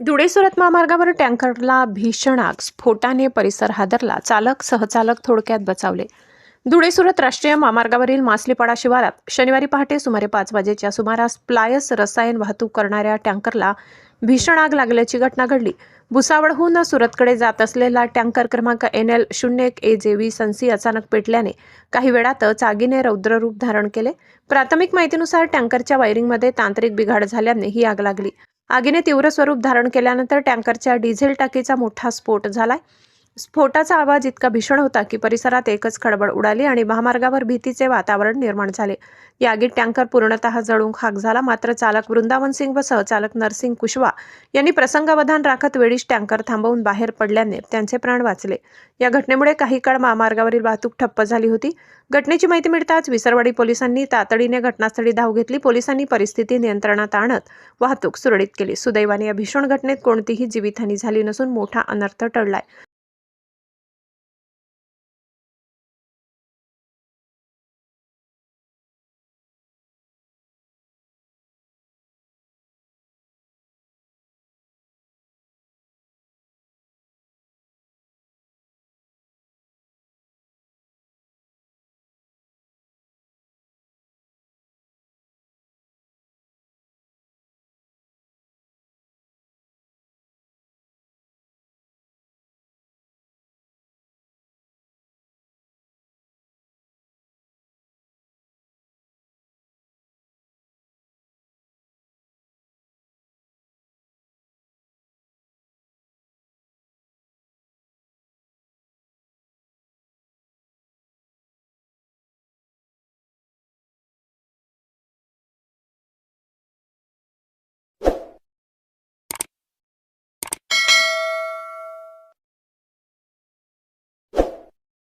धुळे सुरत महामार्गावर टँकरला भीषण आग. स्फोटाने परिसर हादरला. चालक सहचालक थोडक्यात बचावले. धुळे सुरत राष्ट्रीय महामार्गावरील मासलीपाडा शिवारात शनिवारी पहाटे सुमारे पाच वाजेच्या सुमारास प्लायस रसायन वाहतूक करणाऱ्या टँकरला भीषण आग लागल्याची घटना घडली. भुसावळहून सुरतकडे जात असलेला टँकर क्रमांक एन एल शून्य एक ए जे वी सन्सी अचानक पेटल्याने काही वेळातच आगीने रौद्ररूप धारण केले. प्राथमिक माहितीनुसार टँकरच्या वायरिंगमध्ये तांत्रिक बिघाड झाल्याने ही आग लागली. आगीने तीव्र स्वरूप धारण केल्यानंतर टँकरच्या डिझेल टाकीचा मोठा स्फोट झालाय. स्फोटाचा आवाज इतका भीषण होता की परिसरात एकच खडबड उडाली आणि महामार्गावर भीतीचे वातावरण निर्माण झाले. या आगीत टँकर पूर्णतः जळून खाक झाला. मात्र चालक वृंदावन सिंग व सहचालक नरसिंग कुशवा यांनी प्रसंगावधान राखत वेळीच टँकर थांबवून बाहेर पडल्याने त्यांचे प्राण वाचले. या घटनेमुळे काही काळ महामार्गावरील वाहतूक ठप्प झाली होती. घटनेची माहिती मिळताच विसरवाडी पोलिसांनी तातडीने घटनास्थळी धाव घेतली. पोलिसांनी परिस्थिती नियंत्रणात आणत वाहतूक सुरळीत केली. सुदैवाने या भीषण घटनेत कोणतीही जीवितहानी झाली नसून मोठा अनर्थ टळलाय.